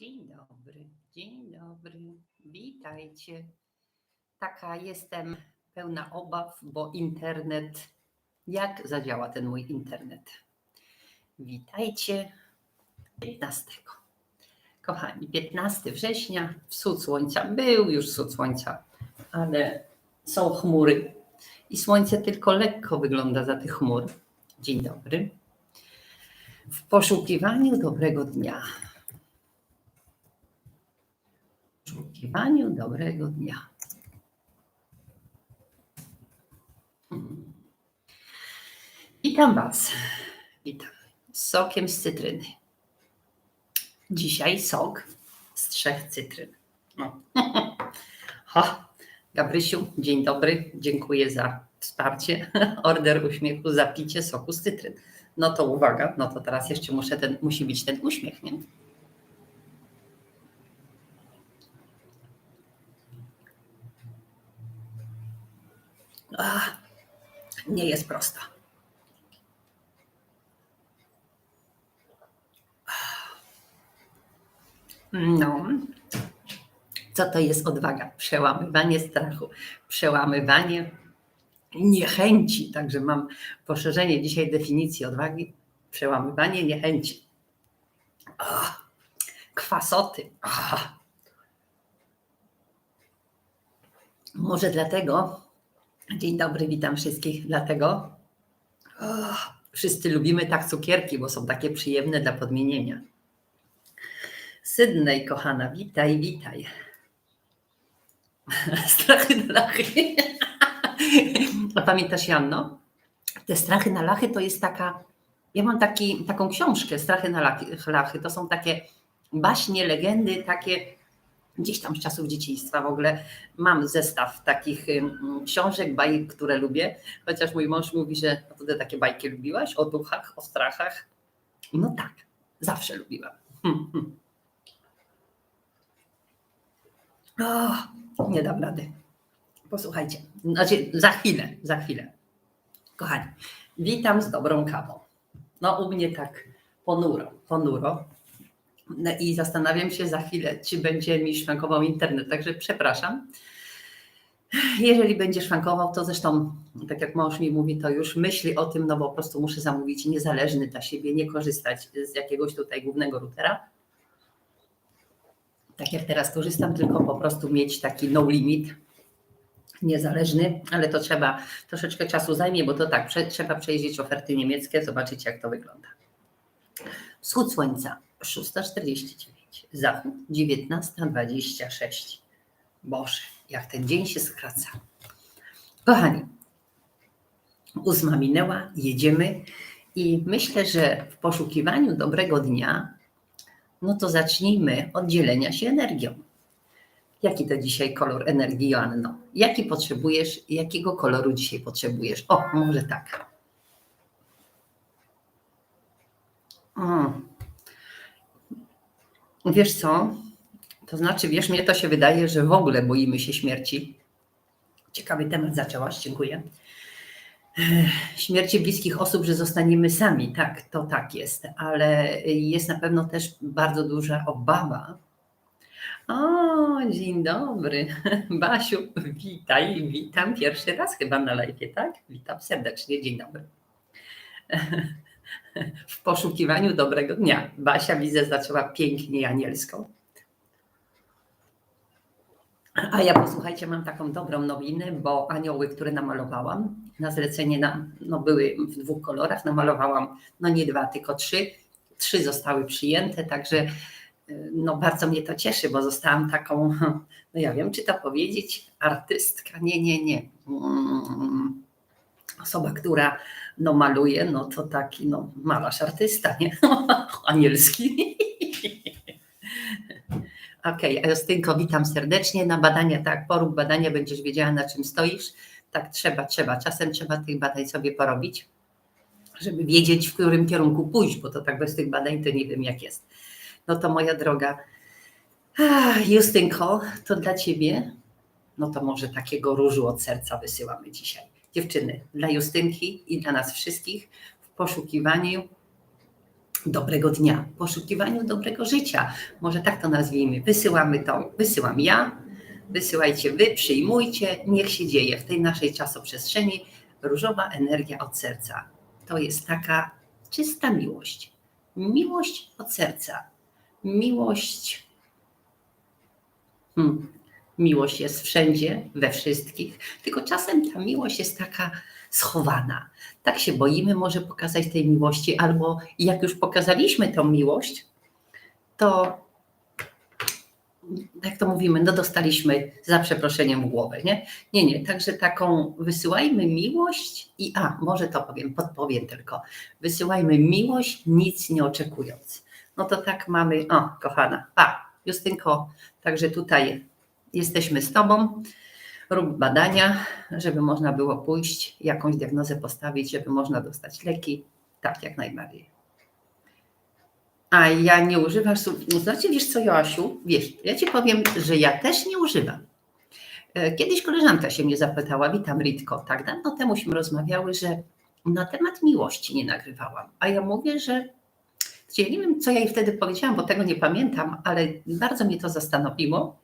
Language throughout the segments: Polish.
Dzień dobry, dzień dobry, witajcie. Taka jestem pełna obaw, bo internet, jak zadziała ten mój internet? Witajcie 15. Kochani, 15 września, wschód słońca, był już wschód słońca, ale są chmury i słońce tylko lekko wygląda za tych chmur. Dzień dobry. W poszukiwaniu dobrego dnia. W poszukiwaniu dobrego dnia. Witam Was. Witam. Sokiem z cytryny. Dzisiaj sok z trzech cytryn. No. Ha. Gabrysiu, dzień dobry. Dziękuję za wsparcie. Order uśmiechu za picie soku z cytryn. No to uwaga, no to teraz jeszcze muszę ten, musi być ten uśmiech, nie? Ach, nie jest prosta. No, co to jest odwaga? Przełamywanie strachu, przełamywanie niechęci. Także mam poszerzenie dzisiaj definicji odwagi. Przełamywanie niechęci. Ach, kwasoty. Może dlatego, dzień dobry, witam wszystkich, dlatego ach, wszyscy lubimy tak cukierki, bo są takie przyjemne dla podmienienia. Sydney, kochana, witaj, witaj. Strachy na lachy. A pamiętasz, Janno? Te strachy na lachy to jest taka. Ja mam taki, taką książkę, Strachy na lachy. To są takie baśnie, legendy, takie gdzieś tam z czasów dzieciństwa w ogóle. Mam zestaw takich książek, bajek, które lubię. Chociaż mój mąż mówi, że no to ty takie bajki lubiłaś o duchach, o strachach. No tak, zawsze lubiłam. O, nie dam rady. Posłuchajcie, znaczy za chwilę, za chwilę. Kochani, witam z dobrą kawą. No u mnie tak ponuro, ponuro. No I zastanawiam się za chwilę, czy będzie mi szwankował internet, także przepraszam. Jeżeli będzie szwankował, to zresztą, tak jak mąż mi mówi, to już myśli o tym, no bo po prostu muszę zamówić niezależny dla siebie, nie korzystać z jakiegoś tutaj głównego routera. Tak jak teraz korzystam, tylko po prostu mieć taki no limit, niezależny, ale to trzeba troszeczkę czasu zajmie, bo to tak, prze, trzeba przejrzeć oferty niemieckie, zobaczyć jak to wygląda. Wschód słońca 6.49, zachód 19.26. Boże, jak ten dzień się skraca. Kochani, ósma minęła, jedziemy i myślę, że w poszukiwaniu dobrego dnia, no to zacznijmy od dzielenia się energią. Jaki to dzisiaj kolor energii, Joanno? Jaki potrzebujesz, jakiego koloru dzisiaj potrzebujesz? O, może tak. Mm. Wiesz co? To znaczy, wiesz, mnie to się wydaje, że w ogóle boimy się śmierci. Ciekawy temat zaczęłaś, dziękuję. Śmierci bliskich osób, że zostaniemy sami. Tak, to tak jest, ale jest na pewno też bardzo duża obawa, o, dzień dobry. Basiu, witaj, witam pierwszy raz chyba na live, tak? Witam serdecznie, dzień dobry. W poszukiwaniu dobrego dnia. Basia widzę zaczęła pięknie anielską. A ja posłuchajcie, mam taką dobrą nowinę, bo anioły, które namalowałam na zlecenie, na, no były w dwóch kolorach, namalowałam no nie dwa, tylko trzy. Trzy zostały przyjęte, także no bardzo mnie to cieszy, bo zostałam taką, no ja wiem, czy to powiedzieć, artystka. Nie, nie, nie. Mm, osoba, która no maluje, no to taki no, malarz artysta, nie? Anielski. Okej, okay, Justynko, witam serdecznie. Na badania, tak, porób badania będziesz wiedziała, na czym stoisz. Tak, trzeba, trzeba. Czasem trzeba tych badań sobie porobić, żeby wiedzieć, w którym kierunku pójść, bo to tak bez tych badań to nie wiem, jak jest. No to moja droga Justynko, to dla Ciebie, no to może takiego różu od serca wysyłamy dzisiaj. Dziewczyny, dla Justynki i dla nas wszystkich w poszukiwaniu dobrego dnia, poszukiwaniu dobrego życia. Może tak to nazwijmy. Wysyłamy to, wysyłam ja, wysyłajcie wy, przyjmujcie, niech się dzieje w tej naszej czasoprzestrzeni różowa energia od serca. To jest taka czysta miłość. Miłość od serca. Miłość. Hmm. Miłość jest wszędzie, we wszystkich, tylko czasem ta miłość jest taka schowana. Tak się boimy może pokazać tej miłości, albo jak już pokazaliśmy tą miłość, to jak to mówimy, no dostaliśmy za przeproszeniem głowę, nie? Nie, nie, także taką wysyłajmy miłość i a, może to powiem, podpowiem tylko. Wysyłajmy miłość, nic nie oczekując. No to tak mamy, o, kochana, a, Justynko, także tutaj jesteśmy z Tobą, rób badania, żeby można było pójść, jakąś diagnozę postawić, żeby można dostać leki, tak, jak najbardziej. A ja nie używam słów. Znaczy, wiesz co, Joasiu, wiesz, ja ci powiem, że ja też nie używam. E, Kiedyś koleżanka się mnie zapytała, witam Ritko, tak dawno temuśmy rozmawiały, że na temat miłości nie nagrywałam. A ja mówię, że ja nie wiem, co ja jej wtedy powiedziałam, bo tego nie pamiętam, ale bardzo mnie to zastanowiło.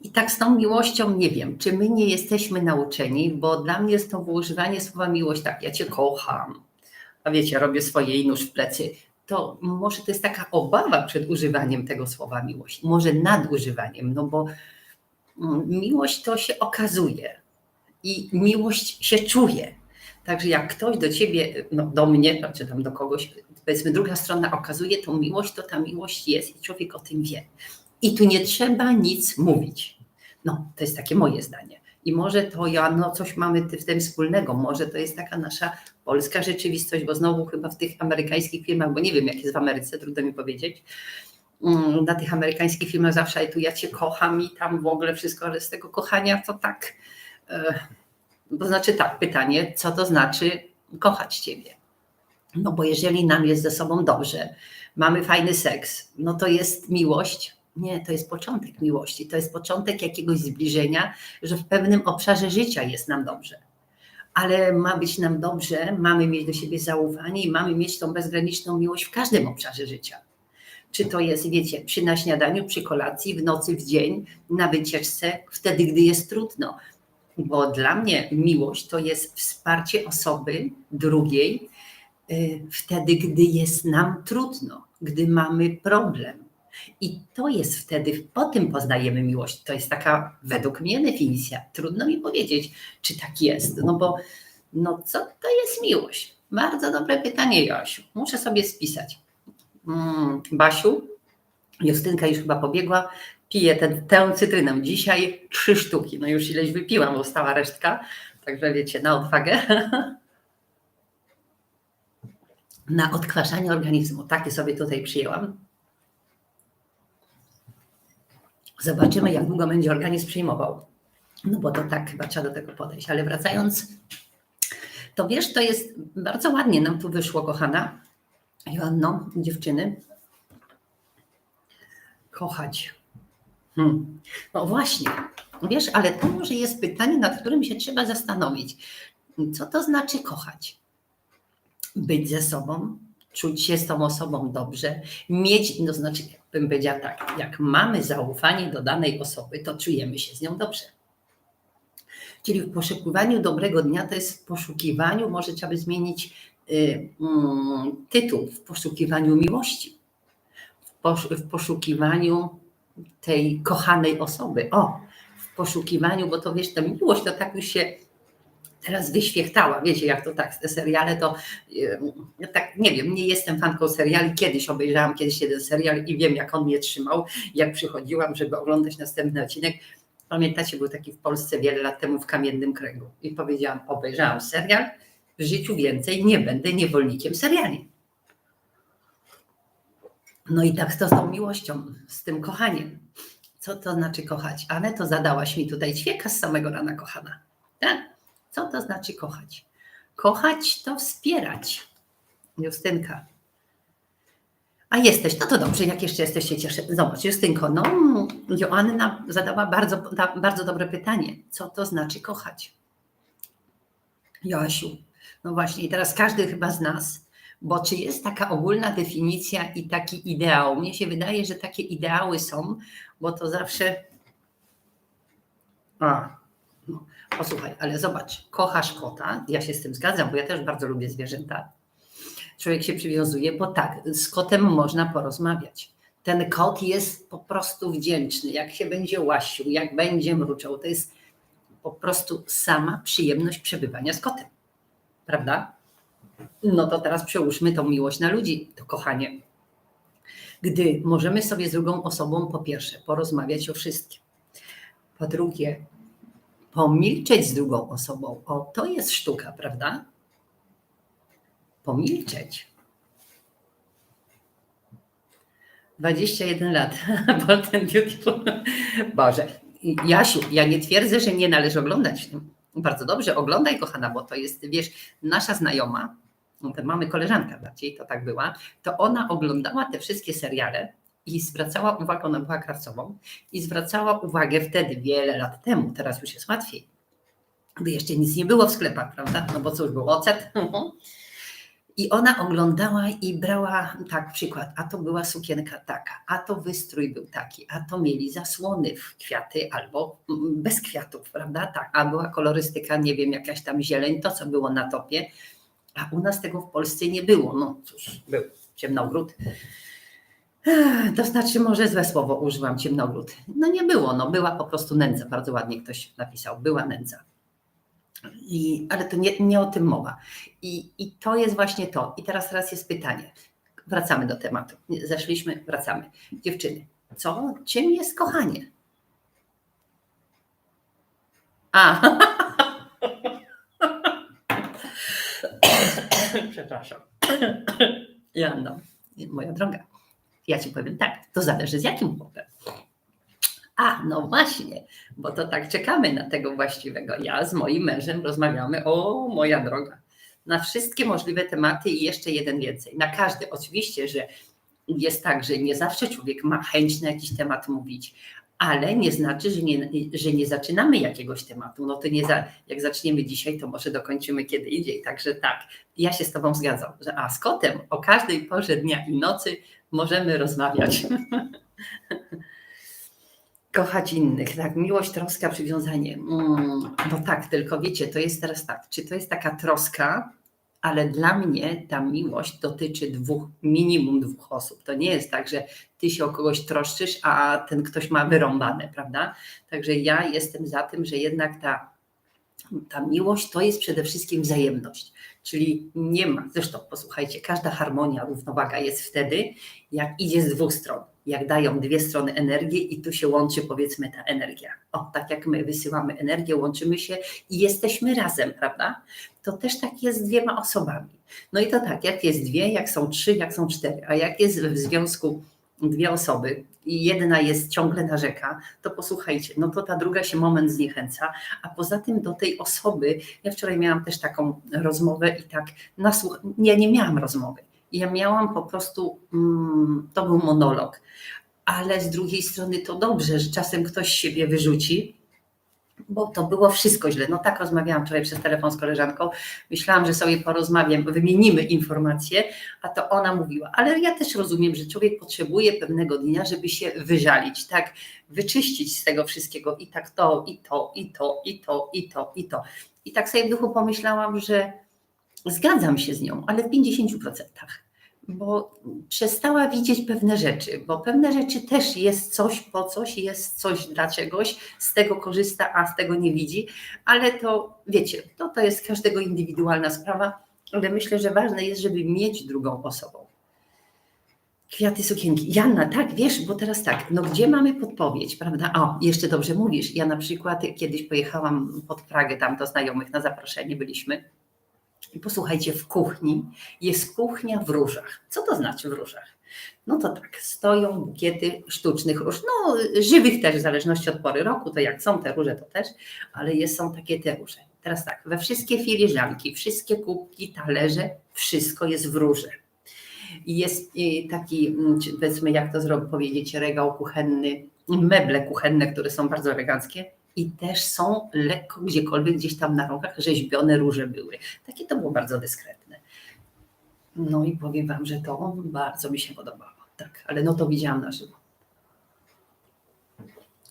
I tak z tą miłością nie wiem, czy my nie jesteśmy nauczeni, bo dla mnie jest to używanie słowa miłość, tak, ja cię kocham, a wiecie, robię swoje i nóż w plecy to może to jest taka obawa przed używaniem tego słowa miłość, może nadużywaniem, no bo mm, miłość to się okazuje i miłość się czuje. Także jak ktoś do ciebie, no do mnie, czy tam do kogoś, powiedzmy druga strona okazuje tą miłość, to ta miłość jest i człowiek o tym wie. I tu nie trzeba nic mówić. No, to jest takie moje zdanie. I może to ja, no coś mamy w tym wspólnego, może to jest taka nasza polska rzeczywistość, bo znowu chyba w tych amerykańskich filmach, bo nie wiem jak jest w Ameryce, trudno mi powiedzieć, mm, na tych amerykańskich filmach zawsze tu ja cię kocham i tam w ogóle wszystko, ale z tego kochania to tak, to znaczy tak, pytanie, co to znaczy kochać ciebie? No bo jeżeli nam jest ze sobą dobrze, mamy fajny seks, no to jest miłość, nie, to jest początek miłości, to jest początek jakiegoś zbliżenia, że w pewnym obszarze życia jest nam dobrze. Ale ma być nam dobrze, mamy mieć do siebie zaufanie i mamy mieć tą bezgraniczną miłość w każdym obszarze życia. Czy to jest, wiecie, przy na śniadaniu, przy kolacji, w nocy, w dzień, na wycieczce, wtedy, gdy jest trudno. Bo dla mnie miłość to jest wsparcie osoby drugiej, y, wtedy, gdy jest nam trudno, gdy mamy problem i to jest wtedy, po tym poznajemy miłość. To jest taka, według mnie, definicja. Trudno mi powiedzieć, czy tak jest. No bo, no co to jest miłość? Bardzo dobre pytanie, Joasiu. Muszę sobie spisać. Mm, Basiu, Justynka już chyba pobiegła, piję tę, tę cytrynę. Dzisiaj trzy sztuki. No już ileś wypiłam, bo stała resztka. Także wiecie, na odwagę. na odkwaszanie organizmu. Takie sobie tutaj przyjęłam. Zobaczymy, jak długo będzie organizm przyjmował. No bo to tak chyba trzeba do tego podejść. Ale wracając, to wiesz, to jest bardzo ładnie nam tu wyszło, kochana Joanno, dziewczyny. Kochać. Hmm. No właśnie, wiesz, ale to może jest pytanie, nad którym się trzeba zastanowić. Co to znaczy kochać? Być ze sobą, czuć się z tą osobą dobrze, mieć, no znaczy, bym powiedziała tak, jak mamy zaufanie do danej osoby, to czujemy się z nią dobrze. Czyli w poszukiwaniu dobrego dnia to jest w poszukiwaniu, może trzeba by zmienić y, y, tytuł, w poszukiwaniu miłości, w, posz, w poszukiwaniu tej kochanej osoby. O, w poszukiwaniu, bo to wiesz, ta miłość to tak już się teraz wyświechtała. Wiecie, jak to tak, te seriale to ja tak nie wiem, nie jestem fanką seriali. Kiedyś obejrzałam kiedyś jeden serial i wiem, jak on mnie trzymał, jak przychodziłam, żeby oglądać następny odcinek. Pamiętacie, był taki w Polsce wiele lat temu w Kamiennym Kręgu i powiedziałam, obejrzałam serial, w życiu więcej nie będę niewolnikiem seriali. No i tak to z tą miłością, z tym kochaniem. Co to znaczy kochać? Ale to zadałaś mi tutaj ćwieka z samego rana, kochana. Tak? Co to znaczy kochać? Kochać to wspierać. Justynka. A jesteś, no to dobrze, jak jeszcze jesteś, się cieszę. Zobacz, Justynko, no Joanna zadała bardzo, bardzo dobre pytanie. Co to znaczy kochać? Joasiu, no właśnie, i teraz każdy chyba z nas Bo czy jest taka ogólna definicja i taki ideał? Mnie się wydaje, że takie ideały są, bo to zawsze. A, no, posłuchaj, ale zobacz, kochasz kota, ja się z tym zgadzam, bo ja też bardzo lubię zwierzęta. Człowiek się przywiązuje, bo tak, z kotem można porozmawiać. Ten kot jest po prostu wdzięczny, jak się będzie łasił, jak będzie mruczał. To jest po prostu sama przyjemność przebywania z kotem. Prawda? No to teraz przełóżmy tą miłość na ludzi, to kochanie. Gdy możemy sobie z drugą osobą, po pierwsze, porozmawiać o wszystkim. Po drugie, pomilczeć z drugą osobą. O, to jest sztuka, prawda? Pomilczeć. 21 lat. Potem beautiful. Boże. Jasiu, ja nie twierdzę, że nie należy oglądać. Bardzo dobrze, oglądaj, kochana, bo to jest, wiesz, nasza znajoma, mamy koleżanka bardziej, to tak była, to ona oglądała te wszystkie seriale i zwracała uwagę, ona była krawcową, i zwracała uwagę wtedy, wiele lat temu, teraz już jest łatwiej, gdy jeszcze nic nie było w sklepach, prawda? No bo cóż, był ocet. I ona oglądała i brała tak przykład, a to była sukienka taka, a to wystrój był taki, a to mieli zasłony w kwiaty albo bez kwiatów, prawda? Tak, a była kolorystyka, nie wiem, jakaś tam zieleń, to co było na topie, a u nas tego w Polsce nie było. No cóż, był ciemnogród. To znaczy, może złe słowo używam, ciemnogród. No nie było, no była po prostu nędza, bardzo ładnie ktoś napisał, była nędza. I, ale to nie, nie o tym mowa. I, I to jest właśnie to. I teraz, teraz jest pytanie. Wracamy do tematu. Zeszliśmy, wracamy. Dziewczyny, co? Czym jest kochanie? A. Przepraszam. Jano, moja droga. Ja ci powiem tak, to zależy z jakim chłopem. A, no właśnie, bo to tak czekamy na tego właściwego. Ja z moim mężem rozmawiamy, o moja droga, na wszystkie możliwe tematy i jeszcze jeden więcej. Na każdy. Oczywiście, że jest tak, że nie zawsze człowiek ma chęć na jakiś temat mówić, ale nie znaczy, że nie, że nie zaczynamy jakiegoś tematu. No to nie za, jak zaczniemy dzisiaj, to może dokończymy kiedy indziej. Także tak, ja się z Tobą zgadzam, że a z kotem o każdej porze dnia i nocy możemy rozmawiać. kochać innych, tak, miłość, troska, przywiązanie. Mm, tak, tylko wiecie, to jest teraz tak, czy to jest taka troska, ale dla mnie ta miłość dotyczy dwóch, minimum dwóch osób. To nie jest tak, że ty się o kogoś troszczysz, a ten ktoś ma wyrąbane, prawda? Także ja jestem za tym, że jednak ta, ta miłość to jest przede wszystkim wzajemność. Czyli nie ma, zresztą posłuchajcie, każda harmonia, równowaga jest wtedy, jak idzie z dwóch stron jak dają dwie strony energii i tu się łączy powiedzmy ta energia. O, tak jak my wysyłamy energię, łączymy się i jesteśmy razem, prawda? To też tak jest z dwiema osobami. No i to tak, jak jest dwie, jak są trzy, jak są cztery, a jak jest w związku dwie osoby i jedna jest ciągle narzeka, to posłuchajcie, no to ta druga się moment zniechęca, a poza tym do tej osoby, ja wczoraj miałam też taką rozmowę i tak nasłuch, ja nie miałam rozmowy, ja miałam po prostu, mm, to był monolog, ale z drugiej strony to dobrze, że czasem ktoś siebie wyrzuci, bo to było wszystko źle. No tak rozmawiałam wczoraj przez telefon z koleżanką. Myślałam, że sobie porozmawiam, wymienimy informacje, a to ona mówiła. Ale ja też rozumiem, że człowiek potrzebuje pewnego dnia, żeby się wyżalić, tak, wyczyścić z tego wszystkiego i tak to, i to, i to, i to, i to, i to. I tak sobie w duchu pomyślałam, że Zgadzam się z nią, ale w 50%, bo przestała widzieć pewne rzeczy, bo pewne rzeczy też jest coś po coś, jest coś dla czegoś, z tego korzysta, a z tego nie widzi, ale to wiecie, to, to jest każdego indywidualna sprawa, ale myślę, że ważne jest, żeby mieć drugą osobą. Kwiaty sukienki. Janna, tak, wiesz, bo teraz tak, no gdzie mamy podpowiedź, prawda? O, jeszcze dobrze mówisz. Ja na przykład kiedyś pojechałam pod Pragę, tam do znajomych na zaproszenie byliśmy i posłuchajcie, w kuchni jest kuchnia w różach. Co to znaczy w różach? No to tak, stoją bukiety sztucznych róż, no żywych też, w zależności od pory roku, to jak są te róże, to też, ale jest, są takie te róże. Teraz tak, we wszystkie filiżanki, wszystkie kubki, talerze, wszystko jest w róże. I jest y, taki, mm, powiedzmy, jak to powiedzieć, regał kuchenny, meble kuchenne, które są bardzo eleganckie, i też są lekko gdziekolwiek gdzieś tam na rogach rzeźbione róże były. Takie to było bardzo dyskretne. No i powiem Wam, że to bardzo mi się podobało. Tak, ale no to widziałam na żywo.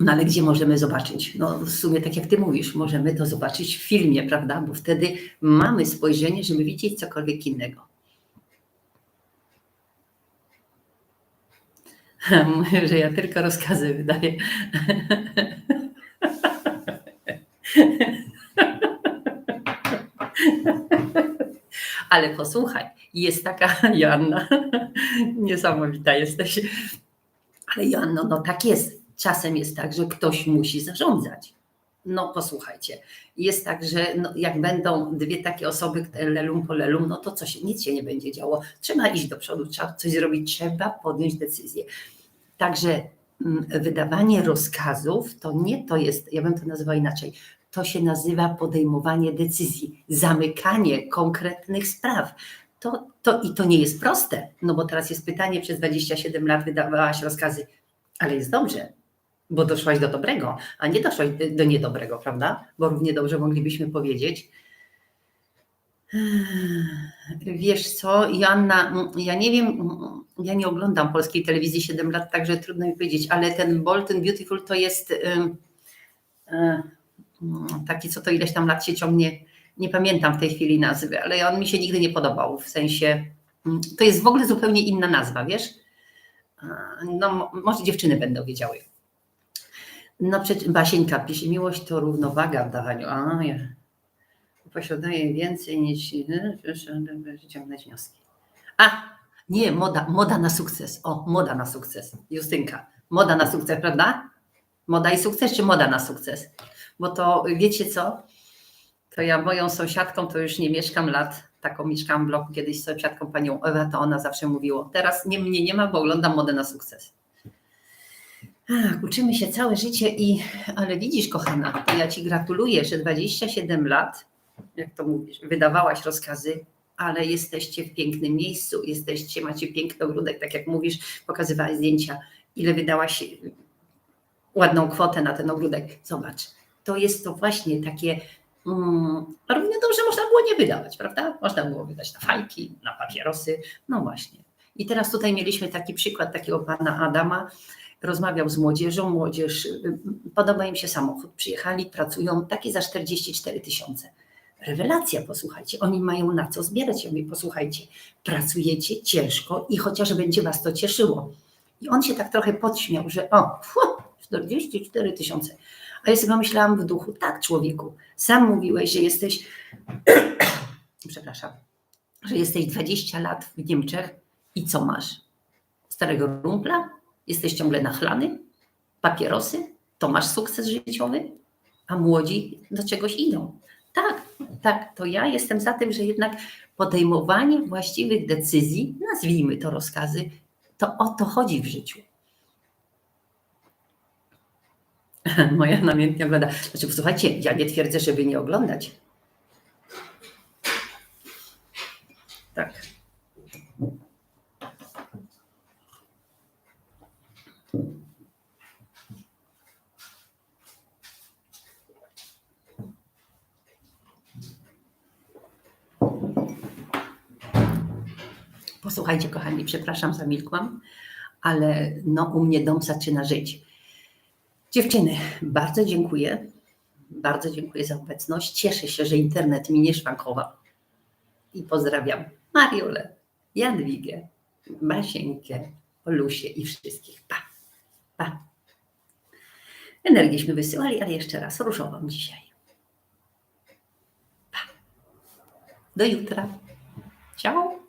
No ale gdzie możemy zobaczyć? No w sumie tak jak Ty mówisz, możemy to zobaczyć w filmie, prawda? Bo wtedy mamy spojrzenie, żeby widzieć cokolwiek innego. Że ja tylko rozkazy wydaję. Ale posłuchaj, jest taka Joanna, niesamowita jesteś. Ale Joanno, no tak jest. Czasem jest tak, że ktoś musi zarządzać. No posłuchajcie, jest tak, że no, jak będą dwie takie osoby lelum po lelum, no to coś, nic się nie będzie działo. Trzeba iść do przodu, trzeba coś zrobić, trzeba podjąć decyzję. Także mm, wydawanie rozkazów to nie to jest, ja bym to nazwała inaczej, to się nazywa podejmowanie decyzji, zamykanie konkretnych spraw. To, to, I to nie jest proste, no bo teraz jest pytanie, przez 27 lat wydawałaś rozkazy, ale jest dobrze, bo doszłaś do dobrego, a nie doszłaś do niedobrego, prawda? Bo równie dobrze moglibyśmy powiedzieć, Wiesz co, Joanna, ja nie wiem, ja nie oglądam polskiej telewizji 7 lat, także trudno mi powiedzieć, ale ten Bold and Beautiful to jest y, taki, co to ileś tam lat się ciągnie, nie pamiętam w tej chwili nazwy, ale on mi się nigdy nie podobał, w sensie, mm, to jest w ogóle zupełnie inna nazwa, wiesz? No, może dziewczyny będą wiedziały. No przecież Basieńka pisze, miłość to równowaga w dawaniu. A, ja posiadaje więcej niż ciągnąć wnioski. A, nie, moda, moda na sukces. O, moda na sukces. Justynka, moda na sukces, prawda? Moda i sukces, czy moda na sukces? Bo to wiecie co? To ja moją sąsiadką to już nie mieszkam lat. Taką mieszkałam w bloku kiedyś z sąsiadką panią Ewa, to ona zawsze mówiła. Teraz nie, mnie nie ma, bo oglądam modę na sukces. Ach, uczymy się całe życie i, ale widzisz, kochana, to ja Ci gratuluję, że 27 lat jak to mówisz, wydawałaś rozkazy, ale jesteście w pięknym miejscu, jesteście, macie piękny ogródek, tak jak mówisz, pokazywałaś zdjęcia, ile wydałaś ładną kwotę na ten ogródek. Zobacz, to jest to właśnie takie, mm, równie dobrze można było nie wydawać, prawda? Można było wydać na fajki, na papierosy, no właśnie. I teraz tutaj mieliśmy taki przykład takiego pana Adama, rozmawiał z młodzieżą, młodzież, y, podoba im się samochód, przyjechali, pracują, takie za 44 tysiące rewelacja, posłuchajcie, oni mają na co zbierać. Ja mówię, posłuchajcie, pracujecie ciężko i chociaż będzie was to cieszyło. I on się tak trochę podśmiał, że o, fu, 44 tysiące. A ja sobie myślałam w duchu, tak człowieku, sam mówiłeś, że jesteś, przepraszam, że jesteś 20 lat w Niemczech i co masz? Starego rumpla? Jesteś ciągle nachlany? Papierosy? To masz sukces życiowy? A młodzi do czegoś idą. Tak, tak, to ja jestem za tym, że jednak podejmowanie właściwych decyzji, nazwijmy to rozkazy, to o to chodzi w życiu. Moja namiętnie ogląda. Znaczy, słuchajcie, ja nie twierdzę, żeby nie oglądać. Tak. Posłuchajcie, kochani, przepraszam, zamilkłam, ale no, u mnie dom zaczyna żyć. Dziewczyny, bardzo dziękuję. Bardzo dziękuję za obecność. Cieszę się, że internet mi nie szwankował. I pozdrawiam Mariolę, Jadwigę, Basieńkę, Olusię i wszystkich. Pa, pa. Energieśmy wysyłali, ale jeszcze raz różową dzisiaj. Pa. Do jutra. Ciao.